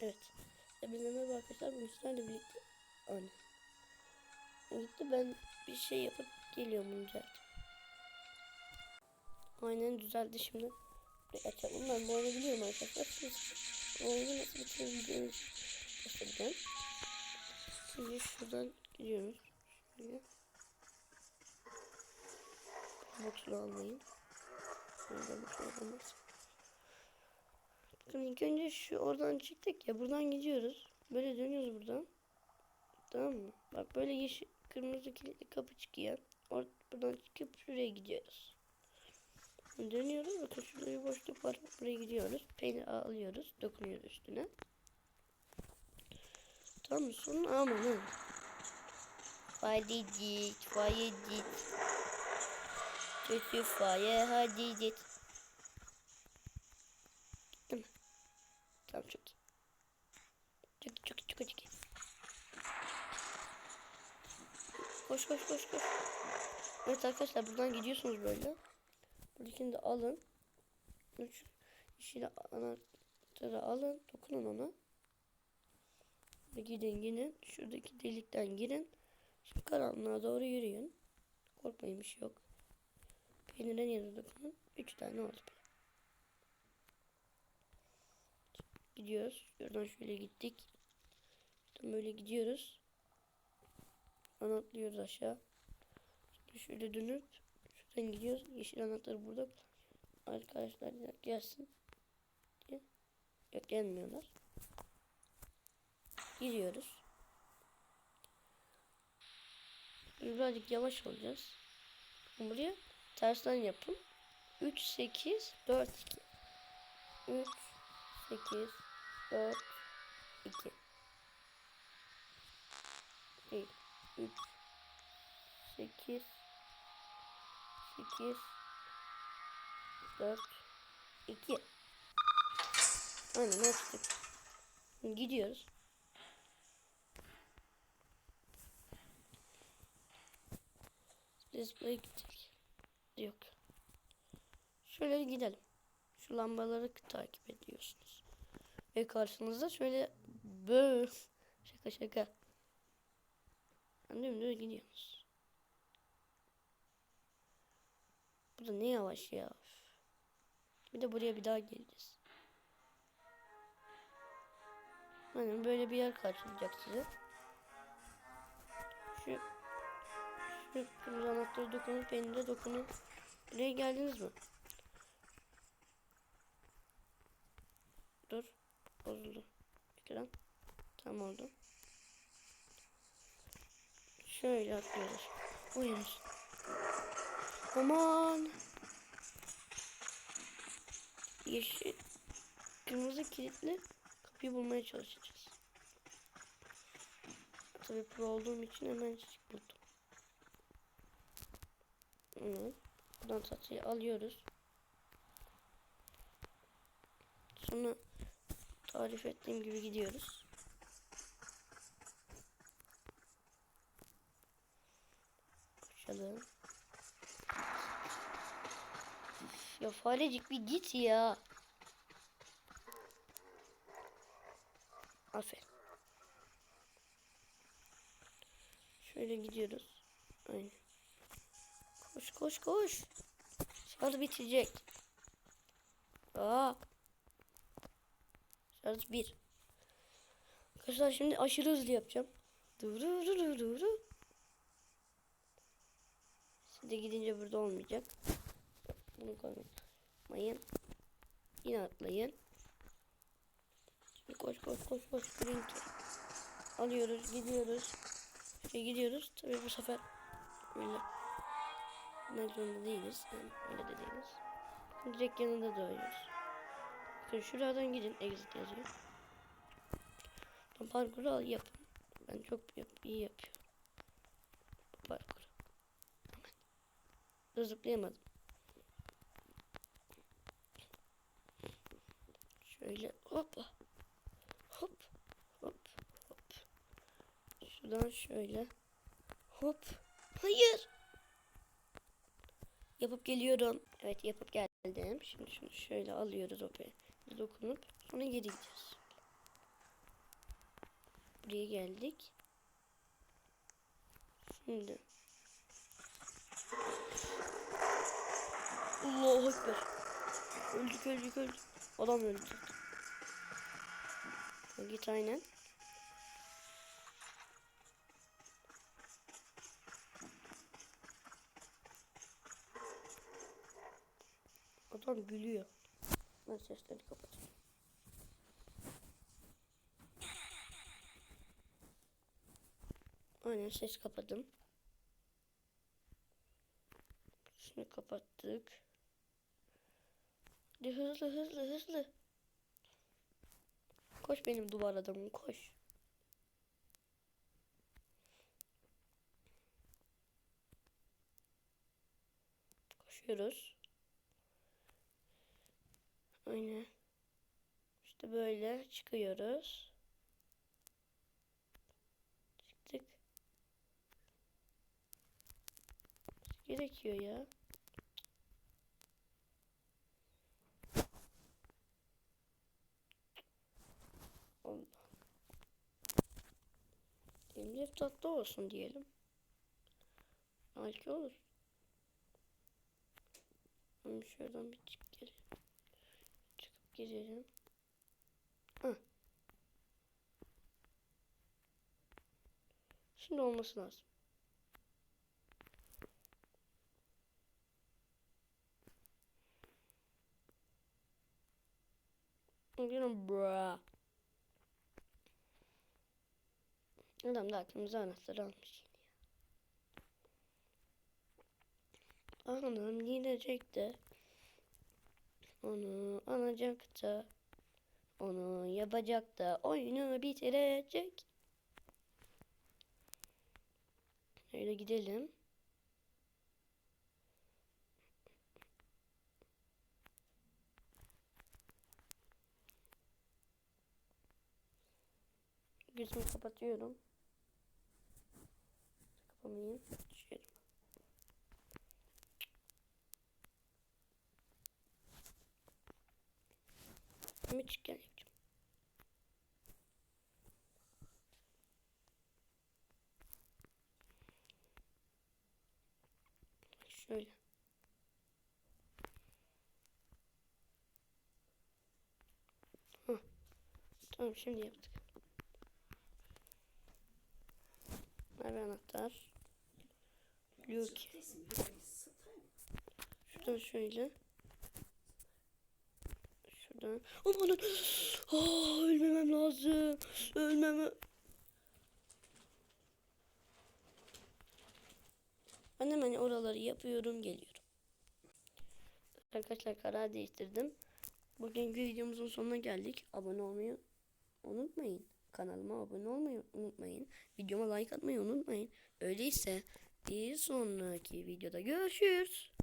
Evet. Hepinize merhaba arkadaşlar. Bugün sizlerle birlikte anne. Gitti ben bir şey yapıp geliyorum bunu düzelttim. Aynen düzeldi şimdi. Bir açalım. Ben bu arada biliyorum arkadaşlar. Siz oyunu nasıl bitirebileceğinizi göstereceğim. Şimdi şuradan gidiyoruz. Şöyle. Box'unu almayın. Şuradan bir şey olmaz. Bakın ilk önce şu oradan çıktık ya buradan gidiyoruz. Böyle dönüyoruz buradan. Tamam mı? Bak böyle yeşil kırmızı kilitli kapı çıkıyor. Or buradan çıkıp şuraya gidiyoruz. Dönüyoruz. Bakın şurada bir boşluk var. Buraya gidiyoruz. Peynir alıyoruz. Dokunuyoruz üstüne. Tamam mı? Sonra aman ha. Faydedik. Faydedik. Kötü faye hadi git. Değil mi? Tamam çok iyi. Çok iyi, çok iyi, çok iyi, çok iyi. Koş koş koş koş. Evet arkadaşlar buradan gidiyorsunuz böyle. Buradakini de alın. Üç yeşil anahtarı alın. Dokunun ona. Gidin gidin. Şuradaki delikten girin. Şimdi karanlığa doğru yürüyün. Korkmayın bir şey yok. Peynirin yanına dokunun. Üç tane oldu. Gidiyoruz. Şuradan şöyle gittik. Şuradan böyle gidiyoruz. Anatlıyoruz aşağı. Şimdi şöyle dönüp şuradan gidiyoruz. Yeşil anahtarı burada. Arkadaşlar gelsin. Yok gelmiyorlar. Gidiyoruz. Birazcık yavaş olacağız. Buraya tersten yapın. 3 8 4 2 3 8 4 2 3 8 8 4 2 Aynen açtık. Gidiyoruz. Display gidecek. Yok. Şöyle gidelim. Şu lambaları takip ediyorsunuz. Ve karşınızda şöyle böyle şaka şaka. Dümdüz gidiyorsunuz. Bu da ne yavaş ya. Bir de buraya bir daha geleceğiz. Hani böyle bir yer karşılayacak size. Şu şu kırmızı anahtarı dokunun, peynire dokunun. Buraya geldiniz mi? Dur. Bozuldu. Ekran. Tam oldu. Şöyle atlıyoruz. Uyanır. Aman. Yeşil. Kırmızı kilitli kapıyı bulmaya çalışacağız. Tabii pro olduğum için hemen çiçek buldum. Evet. Buradan tatlıyı alıyoruz. Sonra tarif ettiğim gibi gidiyoruz. Koşalım. Ya farecik bir git ya. Aferin. Şöyle gidiyoruz. Aynen. Koş koş koş. Şarj bitecek. Aa. Şarj bir. Arkadaşlar şimdi aşırı hızlı yapacağım. Duru. Siz de gidince burada olmayacak. Bunu koymayın. Yine atlayın. Şimdi koş koş koş koş. Drink. Alıyoruz gidiyoruz. Şey gidiyoruz. Tabii bu sefer böyle ne zorunda değiliz. Yani öyle de değiliz. Direkt yanında doğuyoruz. Bakın şuradan gidin. Exit yazıyor. Parkuru al yapın. Ben çok yap iyi yapıyorum. Parkuru. Dur zıplayamadım. Şöyle hop. Hop. Hop. Hop. Şuradan şöyle. Hop. Hayır. Yapıp geliyorum. Evet yapıp geldim. Şimdi şunu şöyle alıyoruz o dokunup sonra geri gideceğiz. Buraya geldik. Şimdi. Allahu Ekber. Öldük öldük öldük. Adam öldü. Git aynen. Adam gülüyor. Ben sesleri kapatayım. Aynen ses kapadım. Şunu kapattık. Hadi hızlı hızlı hızlı. Koş benim duvar adamım koş. Koşuyoruz. Aynen. İşte böyle çıkıyoruz. Çıktık. Gerekiyor ya. Allah. Diyelim tatlı olsun diyelim. Belki olur. Ben şuradan bir çık gelelim. Çıkıp girelim. Hah. Şimdi olması lazım. Yine bra. Adam da aklımıza anahtarı almış. Anam gidecek de onu alacak da onu yapacak da oyunu bitirecek. Öyle gidelim. Gözümü kapatıyorum. Kapamayayım. Düşerim. Ama çıkken yapacağım. Şöyle. Tamam şimdi yaptık. Ver anahtar. Yok. Şuradan şöyle. Şuradan. Aman oh, ölmemem lazım. Ölmeme. Ben hemen oraları yapıyorum geliyorum. Arkadaşlar karar değiştirdim. Bugünkü videomuzun sonuna geldik. Abone olmayı unutmayın. Kanalıma abone olmayı unutmayın. Videoma like atmayı unutmayın. Öyleyse bir sonraki videoda görüşürüz.